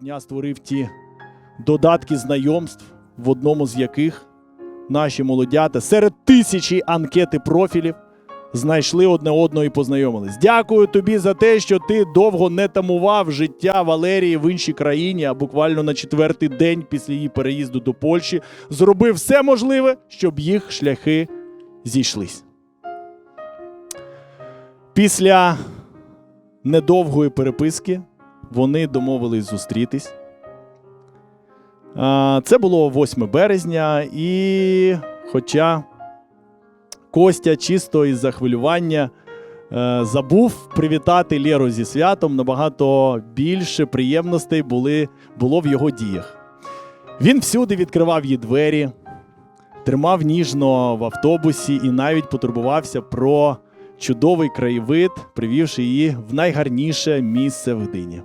дня створив ті додатки знайомств, в одному з яких наші молодята серед тисячі анкети профілів знайшли одне одного і познайомились. Дякую тобі за те, що ти довго не тамував життя Валерії в іншій країні, а буквально на четвертий день після її переїзду до Польщі зробив все можливе, щоб їх шляхи зійшлись. Після недовгої переписки вони домовились зустрітись. Це було 8 березня, і хоча Костя чисто із захвилювання е, забув привітати Лєру зі святом, набагато більше приємностей були, було в його діях. Він всюди відкривав їй двері, тримав ніжно в автобусі і навіть потурбувався про чудовий краєвид, привівши її в найгарніше місце в Гдині.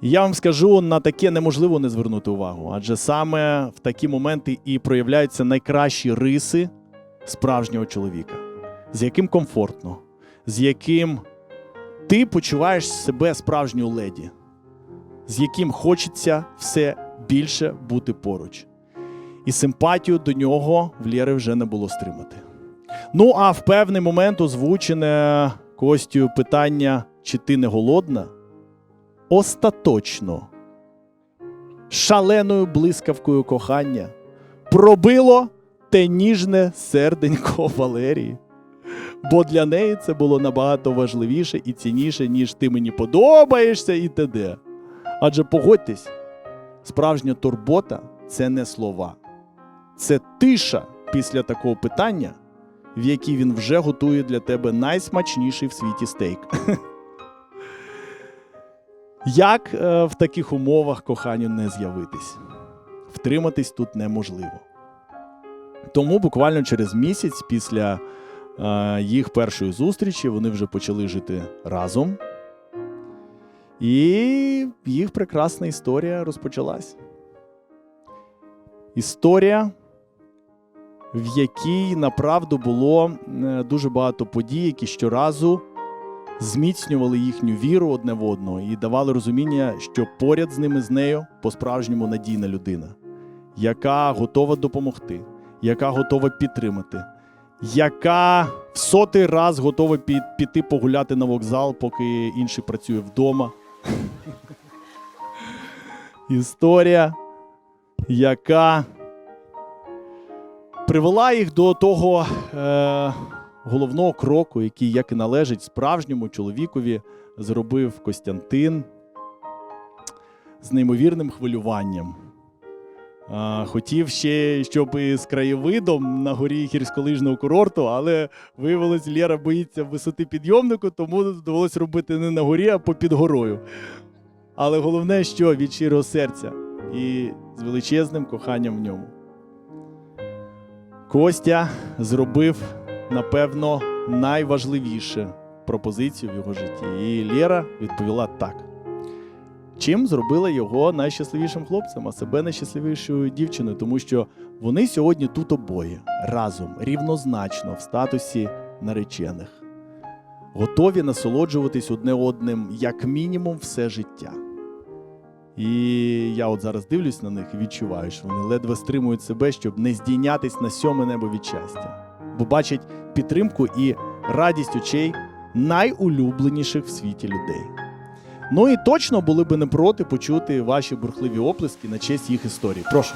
Я вам скажу, на таке неможливо не звернути увагу, адже саме в такі моменти і проявляються найкращі риси справжнього чоловіка, з яким комфортно, з яким ти почуваєш себе справжньою леді, з яким хочеться все більше бути поруч. І симпатію до нього в Лєри вже не було стримати. Ну, а в певний момент озвучене Костю питання, чи ти не голодна, остаточно, шаленою блискавкою кохання пробило те ніжне серденько Валерії. Бо для неї це було набагато важливіше і цінніше, ніж ти мені подобаєшся і т.д. Адже погодьтесь, справжня турбота це не слова, це тиша після такого питання, в якій він вже готує для тебе найсмачніший в світі стейк. Як е, в таких умовах коханню не з'явитись? Втриматись тут неможливо. Тому буквально через місяць після е, їх першої зустрічі вони вже почали жити разом. І їх прекрасна історія розпочалась. Історія, в якій направду було е, дуже багато подій, які щоразу зміцнювали їхню віру одне в одного і давали розуміння, що поряд з ними з нею по-справжньому надійна людина, яка готова допомогти, яка готова підтримати, яка в сотий раз готова пі- піти погуляти на вокзал, поки інший працює вдома. Історія, яка привела їх до того е, головного кроку, який, як і належить справжньому чоловікові, зробив Костянтин з неймовірним хвилюванням. Хотів ще, щоб з краєвидом на горі гірськолижного курорту, але виявилось, Лєра боїться висоти підйомнику, тому довелося робити не на горі, а попід горою. Але головне, що від щирого серця і з величезним коханням в ньому. Костя зробив, напевно, найважливіше пропозицію в його житті. І Лєра відповіла так. Чим зробила його найщасливішим хлопцем, а себе найщасливішою дівчиною, тому що вони сьогодні тут обоє разом, рівнозначно в статусі наречених, готові насолоджуватись одне одним як мінімум все життя. І я от зараз дивлюсь на них і відчуваю, що вони ледве стримують себе, щоб не здійнятись на сьоме небо від щастя, бо бачать підтримку і радість очей найулюбленіших в світі людей. Ну і точно були би не проти почути ваші бурхливі оплески на честь їх історії. Прошу.